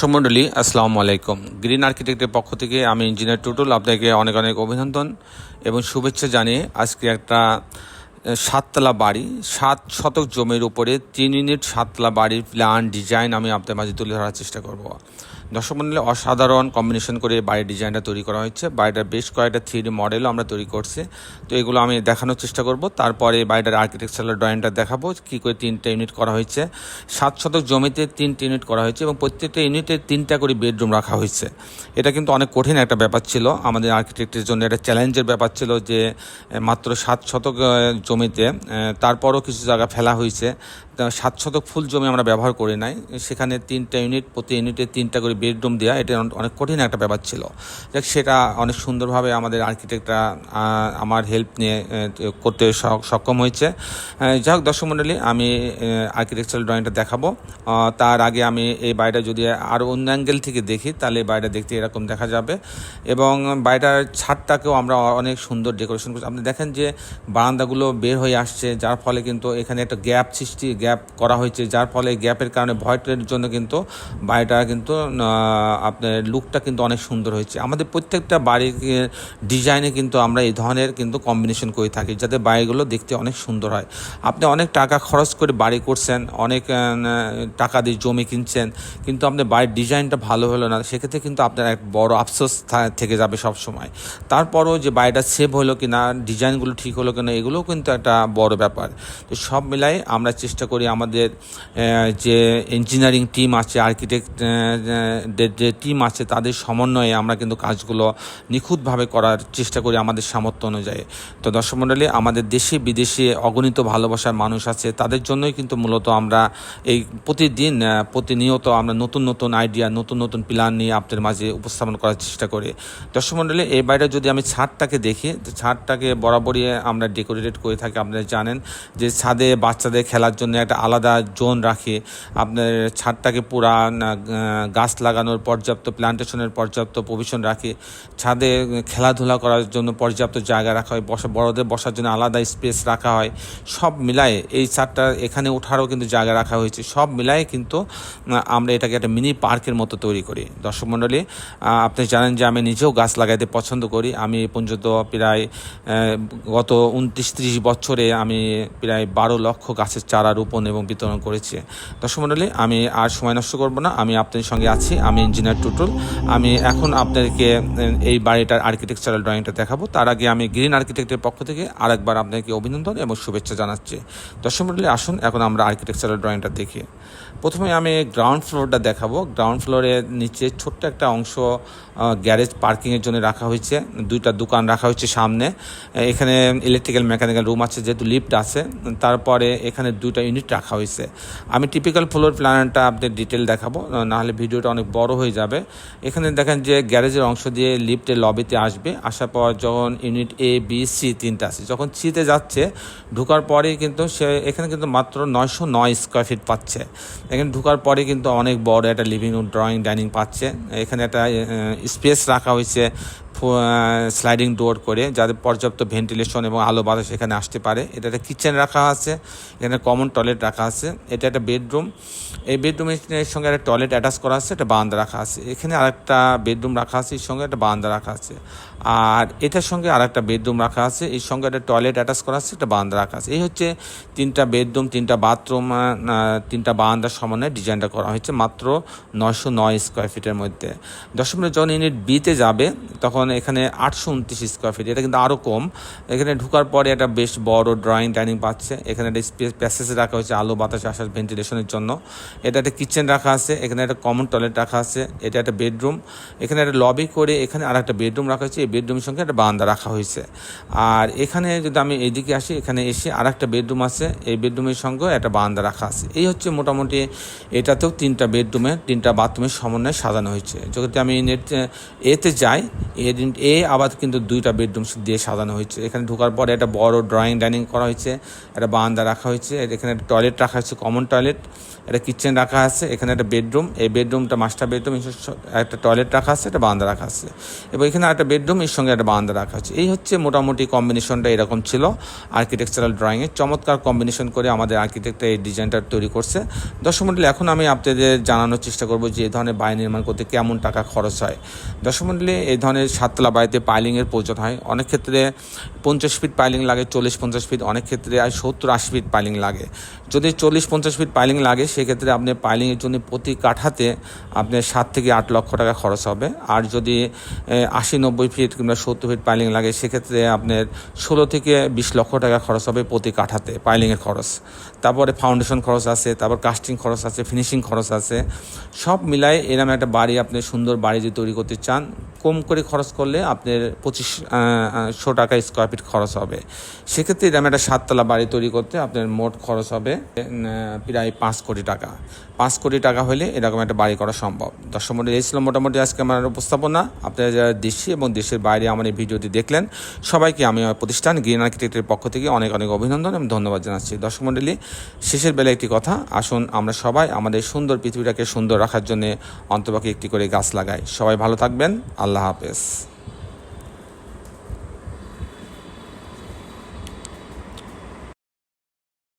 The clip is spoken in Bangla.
সমন্ডলী আসসালামু আলাইকুম। গ্রিন আর্কিটেক্টের পক্ষ থেকে আমি ইঞ্জিনিয়ার টুটুল আপনাকে অনেক অনেক অভিনন্দন এবং শুভেচ্ছা জানিয়ে আজকে একটা সাততলা বাড়ি, সাত শতক জমির উপরে তিন ইউনিট সাততলা বাড়ির প্ল্যান ডিজাইন আমি আপনার মাঝে তুলে ধরার চেষ্টা করব। দর্শক অসাধারণ কম্বিনেশন করে বাড়ির ডিজাইনটা তৈরি করা হয়েছে। বাড়িটার বেশ কয়েকটা থ্রি মডেলও আমরা তৈরি করছি। তো এগুলো আমি দেখানোর চেষ্টা করব। তারপরে বাড়িটার আর্কিটেকচারাল ড্রয়িংটা দেখাবো, কী করে তিনটা ইউনিট করা হয়েছে। সাত শতক জমিতে তিনটে ইউনিট করা হয়েছে এবং প্রত্যেকটা ইউনিটে তিনটা করে বেডরুম রাখা হয়েছে। এটা কিন্তু অনেক কঠিন একটা ব্যাপার ছিল। আমাদের আর্কিটেক্টের জন্য একটা চ্যালেঞ্জের ব্যাপার ছিল যে মাত্র সাত শতক জমিতে তারপরও কিছু জায়গা ফেলা হয়েছে। সাত শতক ফুল জমি আমরা ব্যবহার করি নাই। সেখানে তিনটা ইউনিট, প্রতি ইউনিটে তিনটা করে বেডরুম দেওয়া, এটা অনেক কঠিন একটা ব্যাপার ছিল। যাক, সেটা অনেক সুন্দরভাবে আমাদের আর্কিটেক্টরা আমার হেল্প নিয়ে করতে সক্ষম হয়েছে। যাই হোক, দর্শক আমি আর্কিটেকচারাল ড্রয়িংটা দেখাবো। তার আগে আমি এই বাড়িটা যদি আরও অন্য অ্যাঙ্গেল থেকে দেখি, তাহলে বাড়িটা দেখতে এরকম দেখা যাবে। এবং বাড়িটার ছাদটাকেও আমরা অনেক সুন্দর ডেকোরেশন করছি। আপনি দেখেন যে বারান্দাগুলো বের হয়ে আসছে, যার ফলে কিন্তু এখানে একটা গ্যাপ সৃষ্টি গ্যাপ করা হয়েছে, যার ফলে গ্যাপের কারণে ভয়ের জন্য কিন্তু বাড়িটা কিন্তু আপনার লুকটা কিন্তু অনেক সুন্দর হয়েছে। আমাদের প্রত্যেকটা বাড়ির ডিজাইনে কিন্তু আমরা এই ধরনের কিন্তু কম্বিনেশন করে থাকি, যাতে বাড়িগুলো দেখতে অনেক সুন্দর হয়। আপনি অনেক টাকা খরচ করে বাড়ি করছেন, অনেক টাকা দিয়ে জমি কিনছেন, কিন্তু আপনার বাড়ির ডিজাইনটা ভালো হলো না, সেক্ষেত্রে কিন্তু আপনার এক বড় আফসোস থেকে যাবে সব সময় তারপরও যে বাড়িটা সেভ হলো কি না ডিজাইনগুলো ঠিক হলো কিনা, এগুলোও কিন্তু একটা বড় ব্যাপার। তো সব মিলাই আমরা চেষ্টা করি আমাদের যে ইঞ্জিনিয়ারিং টিম আছে আর্কিটেক্ট যে টিম আছে, তাদের সমন্বয়ে আমরা কিন্তু কাজগুলো নিখুঁতভাবে করার চেষ্টা করি আমাদের সামর্থ্য অনুযায়ী। তো দর্শক মণ্ডলী আমাদের দেশে, বিদেশে অগণিত ভালোবাসার মানুষ আছে, তাদের জন্যই কিন্তু মূলত আমরা এই প্রতিদিন প্রতিনিয়ত আমরা নতুন নতুন আইডিয়া নতুন নতুন প্ল্যান নিয়ে আপনাদের মাঝে উপস্থাপন করার চেষ্টা করি। দর্শক মণ্ডলী এই বাইরে যদি আমি ছাদটাকে দেখি, তো ছাদটাকে বরাবরই আমরা ডেকোরেটেড করে থাকি, আপনারা জানেন যে ছাদে বাচ্চাদের খেলার জন্য একটা আলাদা জোন রাখে। আপনার ছাদটাকে পুরা গাছ লাগানোর পর্যাপ্ত প্ল্যান্টেশনের পর্যাপ্ত প্রভিশন রাখে। ছাদে খেলাধুলা করার জন্য পর্যাপ্ত জায়গা রাখা হয়। বসা, বড়দের বসার জন্য আলাদা স্পেস রাখা হয়। সব মিলায়ে এই ছাদটা এখানে ওঠারও কিন্তু জায়গা রাখা হয়েছে। সব মিলায়ে কিন্তু আমরা এটাকে একটা মিনি পার্কের মতো তৈরি করি। দর্শক মণ্ডলী আপনি জানেন যে আমি নিজেও গাছ লাগাইতে পছন্দ করি। আমি পর্যন্ত প্রায় গত উনত্রিশ ত্রিশ বছরে আমি প্রায় বারো লক্ষ গাছের চারা রোপণ এবং বিতরণ করেছি। দর্শক মণ্ডলী আমি আর সময় নষ্ট করব না। আমি আপনাদের সঙ্গে আছি, আমি ইঞ্জিনিয়ার টুটুল। আমি এখন আপনাদেরকে এই বাড়িটার আর্কিটেকচারাল ড্রয়িংটা দেখাবো। তার আগে আমি গ্রিন আর্কিটেক্টের পক্ষ থেকে আরেকবার আপনাকে অভিনন্দন এবং শুভেচ্ছা জানাচ্ছি। দর্শক মণ্ডলী আসুন, এখন আমরা আর্কিটেকচারাল ড্রয়িংটা দেখি। প্রথমে আমি গ্রাউন্ড ফ্লোরটা দেখাবো। গ্রাউন্ড ফ্লোরের নিচে ছোট্ট একটা অংশ গ্যারেজ পার্কিংয়ের জন্য রাখা হয়েছে। দুইটা দোকান রাখা হয়েছে সামনে। এখানে ইলেকট্রিক্যাল মেকানিক্যাল রুম আছে, যেহেতু লিফট আছে। তারপরে এখানে দুইটা ইউনিট রাখা হয়েছে। আমি টিপিক্যাল ফ্লোর প্ল্যানটা আপনাদের ডিটেল দেখাবো, নাহলে ভিডিওটা অনেক বড় হয়ে যাবে। এখানে দেখেন যে গ্যারেজের অংশ দিয়ে লিফটে লবিতে আসবে। আসার পর যখন ইউনিট এ বি সি তিনটা আছে, যখন সিতে যাচ্ছে, ঢোকার পরেই কিন্তু সে, এখানে কিন্তু মাত্র নয়শো নয় স্কোয়ার ফিট পাচ্ছে। এখানে ঢোকার পরে কিন্তু অনেক বড় একটা লিভিং রুম ড্রয়িং ডাইনিং পাচ্ছে। এখানে একটা স্পেস রাখা হয়েছে। স্লাইডিং ডোর করে যাতে পর্যাপ্ত ভেন্টিলেশন এবং আলো বাতাস এখানে আসতে পারে। এটা একটা কিচেন রাখা আছে, এখানে কমন টয়লেট রাখা আছে। এটা একটা বেডরুম এই বেডরুমের সঙ্গে একটা টয়লেট অ্যাটাচ করা আছে, একটা বারান্দা রাখা আছে। এখানে আরেকটা বেডরুম রাখা আছে, এর সঙ্গে একটা বারান্দা রাখা আছে। আর এটার সঙ্গে আরেকটা বেডরুম রাখা আছে, এর সঙ্গে একটা টয়লেট অ্যাটাচ করা আছে, একটা বারান্দা রাখা আছে। এই হচ্ছে তিনটা বেডরুম তিনটা বাথরুম তিনটা বারান্দার সমন্বয়ে ডিজাইনটা করা হয়েছে মাত্র নয়শো নয় স্কোয়ার ফিটের মধ্যে। দশ মিনিট যখন ইউনিট বিতে যাবে তখন এখানে আটশো উনত্রিশ স্কোয়ার ফিট এটা কিন্তু আরও কম। এখানে ঢোকার পরে একটা বেশ বড় ড্রয়িং ডাইনিং পাচ্ছে। এখানে একটা স্পেস প্যাসেজ রাখা হয়েছে আলো, বাতাস আসার ভেন্টিলেশনের জন্য। এটা একটা কিচেন রাখা আছে, এখানে একটা কমন টয়লেট রাখা আছে, এটা একটা বেডরুম এখানে একটা লবি করে এখানে আর একটা বেডরুম রাখা হয়েছে, এই বেডরুমের সঙ্গে একটা বারান্দা রাখা হয়েছে। আর এখানে যদি আমি এইদিকে আসি, এখানে এসে আর একটা বেডরুম আছে, এই বেডরুমের সঙ্গে একটা বারান্দা রাখা আছে। এই হচ্ছে মোটামুটি এটাতেও তিনটা বেডরুমে তিনটা বাথরুমের সমন্বয়ে সাজানো হয়েছে। যদি আমি নেট এতে যাই এ আবার কিন্তু দুইটা বেডরুম দিয়ে সাজানো হয়েছে। এখানে ঢোকার পরে একটা বড় ড্রয়িং ডাইনিং করা হয়েছে, একটা বারান্দা রাখা হয়েছে, এখানে টয়লেট রাখা হয়েছে কমন টয়লেট একটা কিচেন রাখা আছে, এখানে একটা বেডরুম, এই বেডরুমটা মাস্টার বেডরুম একটা টয়লেট রাখা আছে, একটা বারান্দা রাখা আছে। এবং এখানে একটা বেডরুম, এর সঙ্গে একটা বারান্দা রাখা আছে এই হচ্ছে মোটামুটি কম্বিনেশনটা এরকম ছিল আর্কিটেকচারাল ড্রয়িংয়ে চমৎকার কম্বিনেশন করে আমাদের আর্কিটেক্ট এই ডিজাইনটা তৈরি করছে। দর্শক এখন আমি আপনাদের জানানোর চেষ্টা করব যে এই ধরনের বাড়ি নির্মাণ করতে কেমন টাকা খরচ হয়। দর্শক মন্ডলী, এই ধরনের সাততলা বাড়িতে পাইলিংয়ের প্রয়োজন হয়। অনেক ক্ষেত্রে পঞ্চাশ ফিট পাইলিং লাগে, চল্লিশ, পঞ্চাশ ফিট অনেক ক্ষেত্রে আর সত্তর, আশি ফিট পাইলিং লাগে। যদি চল্লিশ, পঞ্চাশ ফিট পাইলিং লাগে, সেক্ষেত্রে আপনি পাইলিংয়ের জন্য প্রতি কাঠাতে আপনার সাত থেকে আট লক্ষ টাকা খরচ হবে। আর যদি আশি, নব্বই ফিট কিংবা সত্তর ফিট পাইলিং লাগে, সেক্ষেত্রে আপনার ষোলো থেকে বিশ লক্ষ টাকা খরচ হবে প্রতি কাঠাতে পাইলিংয়ের খরচ। তারপরে ফাউন্ডেশন খরচ আছে, তারপর কাস্টিং খরচ আছে ফিনিশিং খরচ আছে। সব মিলাই এরকম একটা বাড়ি, আপনি সুন্দর বাড়ি যদি তৈরি করতে চান, কম করে খরচ করলে আপনার পঁচিশ শো টাকা স্কোয়ার ফিট খরচ হবে। সেক্ষেত্রে এরকম একটা সাততলা বাড়ি তৈরি করতে আপনার মোট খরচ হবে প্রায় পাঁচ কোটি টাকা। পাঁচ কোটি টাকা হলে এরকম একটা বাড়ি করা সম্ভব। দর্শক মন্ডলী, এই ছিল মোটামুটি আজকে আমার উপস্থাপনা। আপনারা যারা দেশি এবং দেশের বাইরে আমার এই ভিডিওটি দেখলেন, সবাইকে আমি আমার প্রতিষ্ঠান গ্রিন আর্কিটেক্টের পক্ষ থেকে অনেক অনেক অভিনন্দন এবং ধন্যবাদ জানাচ্ছি। দর্শক মন্ডলী, শেষের বেলা একটি কথা, আসুন আমরা সবাই আমাদের সুন্দর পৃথিবীটাকে সুন্দর রাখার জন্য অন্তপাকে একটি করে গাছ লাগাই। সবাই ভালো থাকবেন, আল্লাহ হাফেজ। です。